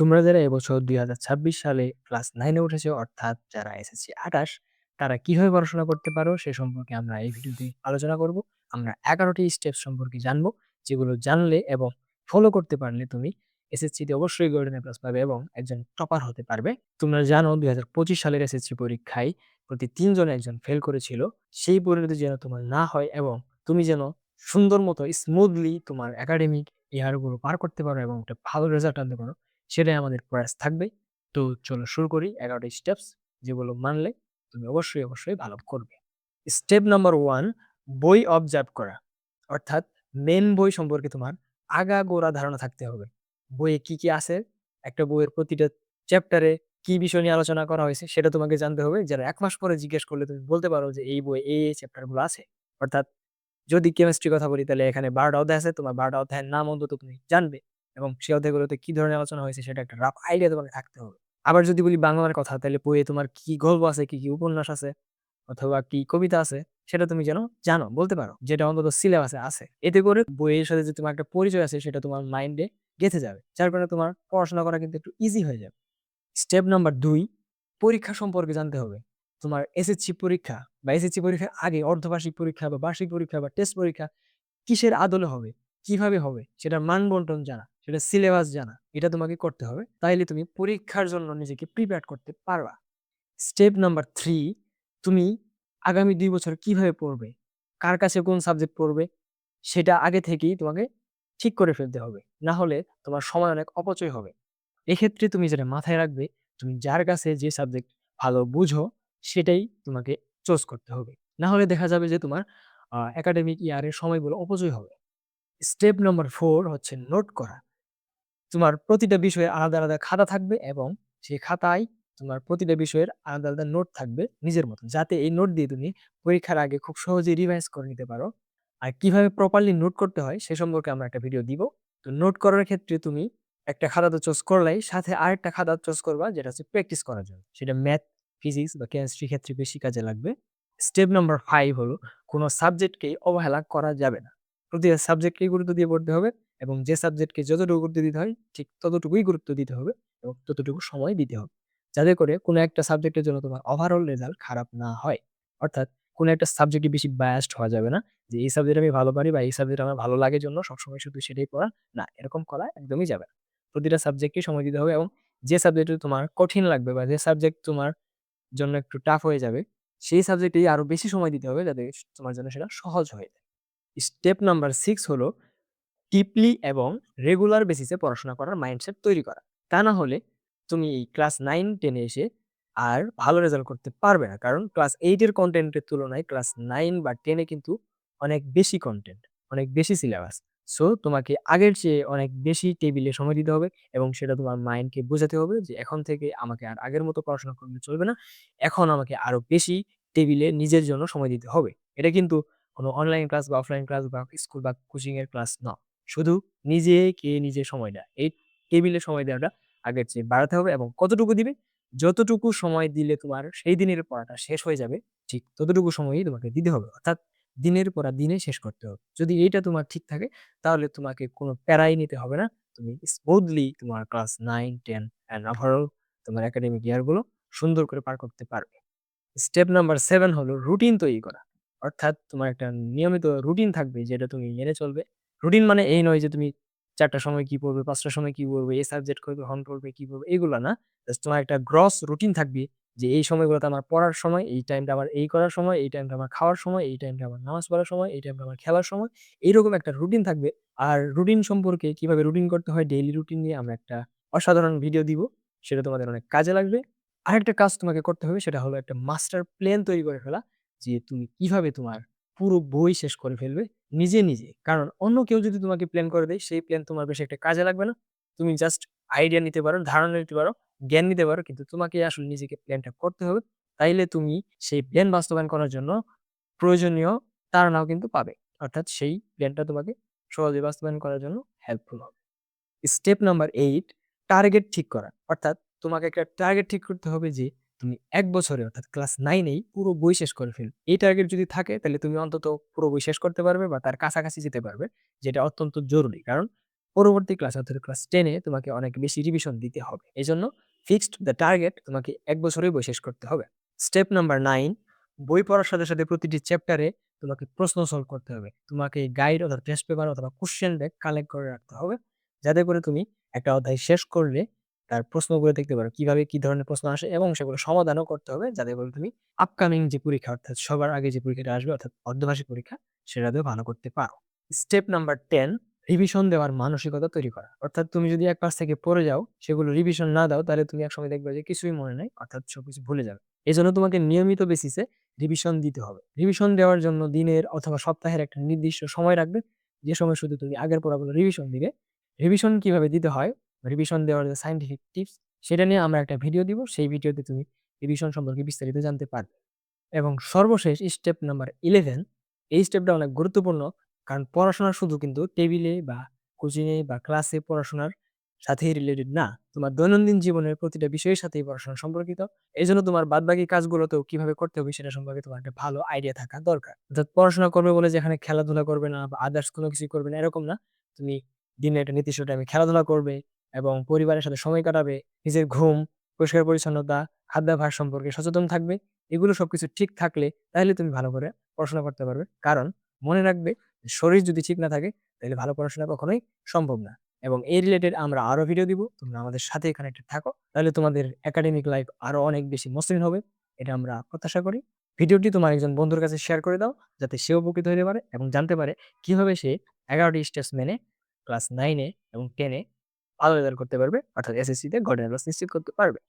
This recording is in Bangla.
তোমরা যারা এবছর ২০২৬ সালে ক্লাস 9 এ উঠেছো অর্থাৎ যারা এসএসসি ২৮ তারা কীভাবে পড়াশোনা করতে পারো সে সম্পর্কে আমরা এই ভিডিওতে আলোচনা করব। আমরা ১১ টি স্টেপস সম্পর্কে জানব, যেগুলো জানলে এবং ফলো করতে পারলে তুমি এসএসসিতে অবশ্যই গোল্ডেন প্লাস পাবে এবং একজন টপার হতে পারবে। তোমরা জানো ২০২৫ সালের এসএসসি পরীক্ষায় প্রতি তিনজন একজন ফেল করেছিল। সেই পরিণতি যেন তোমার না হয় এবং তুমি যেন সুন্দর মতো স্মুথলি তোমার একাডেমিক ইয়ারগুলো পার করতে পারো এবং একটা ভালো রেজাল্ট আনতে পারো, সেটাই আমাদের প্রয়াস থাকবে। তো চলো শুরু করি এগারোটা স্টেপস যেগুলো মানলে তুমি অবশ্যই, অবশ্যই ভালো করবে। স্টেপ নাম্বার 1 বই অবজার্ভ করা। অর্থাৎ মেইন বই সম্পর্কে তোমার আগাগোড়া ধারণা থাকতে হবে। বইয়ে কি, কি আছে? একটা বইয়ের প্রতিটা চ্যাপ্টারে কি বিষয় নিয়ে আলোচনা করা হয়েছে সেটা তোমাকে জানতে হবে। যারা এক মাস পরে জিজ্ঞেস করলে তুমি বলতে পারো যে এই বই এই, এই চ্যাপ্টারগুলো আছে। অর্থাৎ যদি কেমিস্ট্রির কথা বলি তাহলে এখানে ১২ টা অধ্যায় আছে। তোমার ১২ টা অধ্যায়ের নাম অন্তত তুমি জানবে এবং সেই অধ্যায়গুলোতে কি ধরনের আলোচনা হয়েছে সেটা একটা রাফ আইডিয়া তোমাকে থাকতে হবে। আবার যদি বলি বাংলার কথা তাহলে বইয়ে তোমার কি, গল্প আছে, কি, কি উপন্যাস আছে অথবা কি কবিতা আছে সেটা তুমি যেন জানো, বলতে পারো। যেটা অন্তত সিলেবাসে আছে। এতে করে বইয়ের সাথে যে তোমার একটা পরিচয় আছে সেটা তোমার মাইন্ডে গেঁথে যাবে। যার কারণে তোমার পড়াশোনা করা কিন্তু একটু ইজি হয়ে যাবে। স্টেপ নাম্বার ২ পরীক্ষা সম্পর্কে জানতে হবে। তোমার এসএসসি পরীক্ষা বা এসএসসি পরীক্ষার আগে অর্ধবার্ষিক পরীক্ষা বা বার্ষিক পরীক্ষা বা টেস্ট পরীক্ষা কিসের আদলে হবে, কীভাবে হবে সেটার মান বন্টন জানা, সেটার সিলেবাস জানা। এটা তোমাকে করতে হবে। তাইলে তুমি পরীক্ষার জন্য নিজেকে প্রিপেয়ার করতে পারবা। স্টেপ নাম্বার ৩ তুমি আগামী দুই বছর কীভাবে পড়বে, কার কাছে কোন সাবজেক্ট পড়বে সেটা আগে থেকেই তোমাকে ঠিক করে ফেলতে হবে। না হলে তোমার সময় অনেক অপচয় হবে। এক্ষেত্রে তুমি যেটা মাথায় রাখবে, তুমি যার কাছে যে সাবজেক্ট ভালো বুঝো সেটাই তোমাকে চোজ করতে হবে। না হলে দেখা যাবে যে তোমার একাডেমিক ইয়ারের সময়গুলো অপচয় হবে। স্টেপ নম্বর ফোর হচ্ছে নোট করা। তোমার প্রতিটা বিষয়ে আলাদা, আলাদা খাতা থাকবে এবং সেই খাতায় তোমার প্রতিটা বিষয়ের আলাদা, আলাদা নোট থাকবে নিজের মতো। যাতে এই নোট দিয়ে তুমি পরীক্ষার আগে খুব সহজেই রিভাইজ করে নিতে পারো। আর কীভাবে প্রপারলি নোট করতে হয় সে সম্পর্কে আমরা একটা ভিডিও দিব। তো নোট করার ক্ষেত্রে তুমি একটা খাতা তো চুজ করলাই, সাথে আরেকটা খাতা চুজ করবা যেটা হচ্ছে প্র্যাকটিস করার জন্য। সেটা ম্যাথ, ফিজিক্স বা কেমিস্ট্রি ক্ষেত্রে বেশি কাজে লাগবে। স্টেপ নাম্বার ফাইভ হলো কোনো সাবজেক্টকেই অবহেলা করা যাবে না। প্রতিটা সাবজেক্টকেই গুরুত্ব দিয়ে পড়তে হবে এবং যে সাবজেক্টকে যতটুকু গুরুত্ব দিতে হয় ঠিক ততটুকুই গুরুত্ব দিতে হবে এবং ততটুকু সময় দিতে হবে। যাতে করে কোনো একটা সাবজেক্টের জন্য তোমার ওভারঅল রেজাল্ট খারাপ না হয়। অর্থাৎ কোনো একটা সাবজেক্টে বেশি বায়াসড হওয়া যাবে না। যে এই সাবজেক্ট আমি ভালো পারি বা এই সাবজেক্ট আমার ভালো লাগে জন্য সবসময় শুধু সেটাই পড়া। না, এরকম করা একদমই যাবে না। প্রতিটা সাবজেক্টকেই সময় দিতে হবে এবং যে সাবজেক্টে তোমার কঠিন লাগবে বা যে সাবজেক্ট তোমার জন্য একটু টাফ হয়ে যাবে, সেই সাবজেক্টেই আরও বেশি সময় দিতে হবে যাতে তোমার জন্য সেটা সহজ হয়ে যায়। স্টেপ নাম্বার সিক্স হলো ডিপলি এবং রেগুলার বেসিসে পড়াশোনা করার মাইন্ডসেট তৈরি করা। তা না হলে তুমি এই ক্লাস নাইন টেনে এসে আর ভালো রেজাল্ট করতে পারবে না। কারণ ক্লাস ৮ এর কনটেন্টের তুলনায় ক্লাস নাইন বা টেনে কিন্তু অনেক বেশি কন্টেন্ট অনেক বেশি সিলেবাস। সো তোমাকে আগের চেয়ে অনেক বেশি টেবিলে সময় দিতে হবে এবং সেটা তোমার মাইন্ডকে বোঝাতে হবে যে এখন থেকে আমাকে আর আগের মতো পড়াশোনা করলে চলবে না। এখন আমাকে আরও বেশি টেবিলে নিজের জন্য সময় দিতে হবে। এটা কিন্তু কোনো অনলাইন ক্লাস বা অফলাইন ক্লাস বা স্কুল বা কোচিংয়ের ক্লাস না। শুধু নিজেকে নিজে সময় দেয়া। এই টেবিলে সময় দেওয়াটা আগের চেয়ে বাড়াতে হবে এবং কতটুকু দিবে? যতটুকু সময় দিলে তোমার সেই দিনের পড়াটা শেষ হয়ে যাবে, ঠিক ততটুকু সময়ই তোমাকে দিতে হবে। অর্থাৎ দিনের পড়া দিনে শেষ করতে হবে। যদি এইটা তোমার ঠিক থাকে তাহলে তোমাকে কোনো প্যারাই নিতে হবে না। তুমি স্মুথলি তোমার ক্লাস ৯, ১০ অ্যান্ড ওভারঅল তোমার একাডেমিক ইয়ারগুলো সুন্দর করে পার করতে পারবে। স্টেপ নাম্বার সেভেন হলো রুটিন তৈরি করা। অর্থাৎ তোমার একটা নিয়মিত রুটিন থাকবে যেটা তুমি মেনে চলবে। রুটিন মানে এই নয় যে তুমি চারটার সময় কি পড়বে, পাঁচটার সময় কি পড়বে, এই সাবজেক্ট করবে কখন পড়বে, কি পড়বে এগুলা না। জাস্ট তোমার একটা গ্রস রুটিন থাকবে যে এই সময়গুলোতে আমার পড়ার সময়, এই টাইমটা আমার এই করার সময়, এই টাইমটা আমার খাওয়ার সময়, এই টাইমটা আমার নামাজ পড়ার সময়, এই টাইমটা আমার খেলার সময়। এইরকম একটা রুটিন থাকবে। আর রুটিন সম্পর্কে কীভাবে রুটিন করতে হয়, ডেইলি রুটিন নিয়ে আমরা একটা অসাধারণ ভিডিও দিব। সেটা তোমাদের অনেক কাজে লাগবে। আরেকটা কাজ তোমাকে করতে হবে সেটা হলো একটা মাস্টার প্ল্যান তৈরি করে ফেলা। যে তুমি কীভাবে তোমার পুরো বই শেষ করে ফেলবে নিজে, নিজে। কারণ অন্য কেউ যদি তোমাকে প্ল্যান করে দেয় সেই প্ল্যান তোমার বেশি একটা কাজে লাগবে না। তুমি জাস্ট আইডিয়া নিতে পারো, ধারণা নিতে পারো, জ্ঞান নিতে পারো। কিন্তু তোমাকে আসলে নিজেকে প্ল্যানটা করতে হবে। তাইলে তুমি সেই প্ল্যান বাস্তবায়ন করার জন্য প্রয়োজনীয় তাড়নাও কিন্তু পাবে। অর্থাৎ সেই প্ল্যানটা তোমাকে সহজে বাস্তবায়ন করার জন্য হেল্পফুল হবে। স্টেপ নাম্বার এইট টার্গেট ঠিক করা। অর্থাৎ তোমাকে একটা টার্গেট ঠিক করতে হবে যে তুমি এক বছরে অর্থাৎ ক্লাস ৯ এই পুরো বই শেষ করে ফেল এই টার্গেট যদি থাকে তাহলে তুমি অন্তত পুরো বই শেষ করতে পারবে বা তার কাছাকাছি যেতে পারবে। যেটা অত্যন্ত জরুরি। কারণ পরবর্তী ক্লাস অর্থাৎ ক্লাস টেনে তোমাকে অনেক বেশি রিভিশন দিতে হবে। এই জন্য ফিক্সড দ্য টার্গেট তোমাকে এক বছরেই বই শেষ করতে হবে। স্টেপ নাম্বার নাইন বই পড়ার সাথে, সাথে প্রতিটি চ্যাপ্টারে তোমাকে প্রশ্ন সলভ করতে হবে। তোমাকে গাইড অথবা টেস্ট পেপার অথবা কোয়েশ্চেন ব্যাংক কালেক্ট করে রাখতে হবে। যাতে করে তুমি একটা অধ্যায় শেষ করলে তার প্রশ্নগুলো দেখতে পারো। কীভাবে কি ধরনের প্রশ্ন আসে এবং সেগুলো সমাধানও করতে হবে। যাতে করে তুমি আপকামিং যে পরীক্ষা অর্থাৎ সবার আগে যে পরীক্ষাটা আসবে অর্থাৎ অর্ধবার্ষিক পরীক্ষা সেটাতেও ভালো করতে পারো। স্টেপ নাম্বার 10 রিভিশন দেওয়ার মানসিকতা তৈরি করা। অর্থাৎ তুমি যদি এক পাশ থেকে পড়ে যাও, সেগুলো রিভিশন না দাও তাহলে তুমি একসময় দেখবে যে কিছুই মনে নাই অর্থাৎ সবকিছু ভুলে যাবে। এই জন্য তোমাকে নিয়মিত বেসিসে রিভিশন দিতে হবে। রিভিশন দেওয়ার জন্য দিনের অথবা সপ্তাহের একটা নির্দিষ্ট সময় রাখবে। যে সময় শুধু তুমি আগের পড়াগুলো রিভিশন দিবে। রিভিশন কীভাবে দিতে হয়, রিভিশন দেওয়ার যে সায়েন্টিফিক টিপস সেটা নিয়ে আমরা একটা ভিডিও দিব। সেই ভিডিওতে তুমি রিভিশন সম্পর্কে বিস্তারিত জানতে পারবে। এবং সর্বশেষ স্টেপ নাম্বার 11 এই স্টেপটা অনেক গুরুত্বপূর্ণ। কারণ পড়াশোনা শুধু কিন্তু টেবিলে বা কোচিং এ বা ক্লাসে পড়াশোনার সাথেই রিলেটেড না। তোমার দৈনন্দিন জীবনের প্রতিটা বিষয়ের সাথেই পড়াশোনা সম্পর্কিত। এই জন্য তোমার বাদবাকি কাজগুলোতেও কীভাবে করতে হবে সেটা সম্পর্কে তোমার একটা ভালো আইডিয়া থাকা দরকার। অর্থাৎ পড়াশোনা করবে বলে যেখানে খেলাধুলা করবে না বা আদার্স কোনো কিছু করবে না, এরকম না। তুমি দিনে একটা নির্দিষ্ট টাইমে খেলাধুলা করবে এবং পরিবারের সাথে সময় কাটাবে। নিজের ঘুম, পরিষ্কার পরিচ্ছন্নতা, খাদ্যাভ্যাস সম্পর্কে সচেতন থাকবে। এগুলো সবকিছু ঠিক থাকলে তাহলে তুমি ভালো করে পড়াশোনা করতে পারবে। কারণ মনে রাখবে শরীর যদি ঠিক না থাকে তাহলে ভালো পড়াশোনা কখনোই সম্ভব না। এবং এই রিলেটেড আমরা আরও ভিডিও দিব। তোমরা আমাদের সাথেই কানেক্টেড থাকো। তাহলে তোমাদের একাডেমিক লাইফ আরও অনেক বেশি মসৃণ হবে। এটা আমরা প্রত্যাশা করি। ভিডিওটি তোমার একজন বন্ধুর কাছে শেয়ার করে দাও যাতে সে উপকৃত হতে পারে এবং জানতে পারে কীভাবে সে ১১ টি স্টেপস মেনে ক্লাস 9 এ এবং 10 এ ভালো করতে পারবে অর্থাৎ এসএসসিতে তে গোল্ডেন নিশ্চিত করতে পারবে।